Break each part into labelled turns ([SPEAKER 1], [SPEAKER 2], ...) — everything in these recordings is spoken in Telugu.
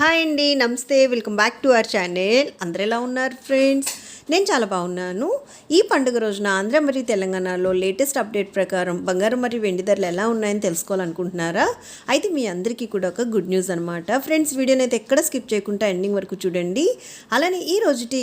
[SPEAKER 1] హాయ్ అండి నమస్తే. Welcome back to our channel. అందరు ఎలా ఉన్నారు ఫ్రెండ్స్? నేను చాలా బాగున్నాను. ఈ పండుగ రోజున ఆంధ్ర మరియు తెలంగాణలో లేటెస్ట్ అప్డేట్ ప్రకారం బంగారం మరియు వెండి ధరలు ఎలా ఉన్నాయని తెలుసుకోవాలనుకుంటున్నారా? అయితే మీ అందరికీ కూడా ఒక గుడ్ న్యూస్ అనమాట ఫ్రెండ్స్ వీడియోని అయితే ఎక్కడ స్కిప్ చేయకుండా ఎండింగ్ వరకు చూడండి. అలానే ఈ రోజుటి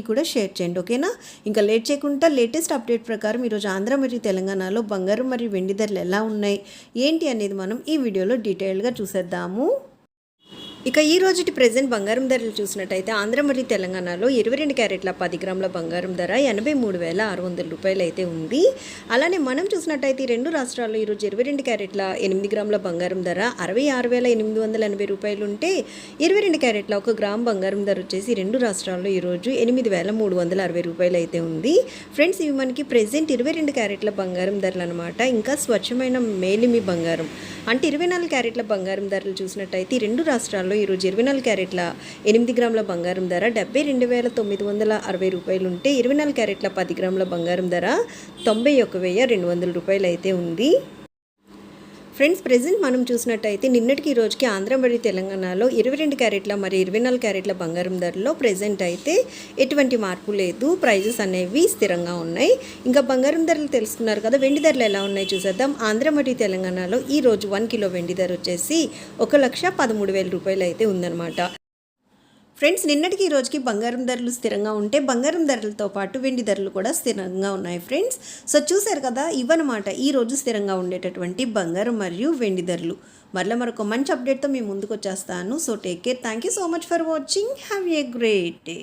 [SPEAKER 1] కూడా షేర్ చేయండి ఓకేనా? ఇంకా లేట్ చేయకుండా లేటెస్ట్ అప్డేట్ ప్రకారం ఈరోజు ఆంధ్ర మరియు తెలంగాణలో బంగారం మరియు వెండి ధరలు ఎలా ఉన్నాయి ఏంటి అనేది మనం ఈ వీడియోలో డీటెయిల్గా చూసేద్దాము. ఇక ఈ రోజుటి ప్రజెంట్ బంగారం ధరలు చూసినట్టయితే ఆంధ్ర మరియు తెలంగాణలో ఇరవై రెండు క్యారెట్ల పది గ్రాముల బంగారం ధర ఎనభై మూడు వేల ఆరు వందల రూపాయలు అయితే ఉంది. అలానే మనం చూసినట్టయితే రెండు రాష్ట్రాల్లో ఈరోజు ఇరవై రెండు క్యారెట్ల ఎనిమిది గ్రాముల బంగారం ధర అరవై ఆరు వేల ఎనిమిది వందల ఎనభై రూపాయలు ఉంటే ఇరవై రెండు క్యారెట్ల ఒక గ్రామ్ బంగారం ధర వచ్చేసి రెండు రాష్ట్రాల్లో ఈరోజు ఎనిమిది వేల మూడు వందల అరవై రూపాయలు అయితే ఉంది. ఫ్రెండ్స్ ఇవి మనకి ప్రజెంట్ ఇరవై రెండు క్యారెట్ల బంగారం ధరలు అనమాట ఇంకా స్వచ్ఛమైన మేలిమి బంగారం. అంటే ఇరవై నాలుగు క్యారెట్ల బంగారం ధరలు చూసినట్టయితే రెండు రాష్ట్రాల్లో ఈరోజు ఇరవై నాలుగు క్యారెట్ల ఎనిమిది గ్రాముల బంగారం ధర డెబ్బై రెండు వేల తొమ్మిది వందల అరవై రూపాయలు ఉంటే ఇరవై నాలుగు క్యారెట్ల పది గ్రాముల బంగారం ధర తొంభై ఒక వెయ్యి రెండు వందల రూపాయలు అయితే ఉంది. ఫ్రెండ్స్ ప్రజెంట్ మనం చూసినట్టయితే నిన్నటికి ఈ రోజుకి ఆంధ్ర మరియు తెలంగాణలో ఇరవై రెండు క్యారెట్ల మరియు ఇరవై నాలుగు క్యారెట్ల బంగారం ధరలో ప్రెజెంట్ అయితే ఎటువంటి మార్పు లేదు. ప్రైజెస్ అనేవి స్థిరంగా ఉన్నాయి. ఇంకా బంగారం ధరలు తెలుసుకున్నారు కదా వెండి ధరలు ఎలా ఉన్నాయి చూసేద్దాం. ఆంధ్ర మరియు తెలంగాణలో ఈ రోజు వన్ కిలో వెండి ధర వచ్చేసి ఒక లక్ష పదమూడు వేల రూపాయలు అయితే ఉందన్నమాట. ఫ్రెండ్స్ నిన్నటికి ఈ రోజుకి బంగారం ధరలు స్థిరంగా ఉంటే బంగారం ధరలతో పాటు వెండి ధరలు కూడా స్థిరంగా ఉన్నాయి ఫ్రెండ్స్. సో చూశారు కదా ఇవన్నమాట ఈ రోజు స్థిరంగా ఉండేటటువంటి బంగారం మరియు వెండి ధరలు. మరలా మరొక మంచి అప్డేట్తో మేము ముందుకు వచ్చేస్తాను. So take care thank you so much for watching have a great day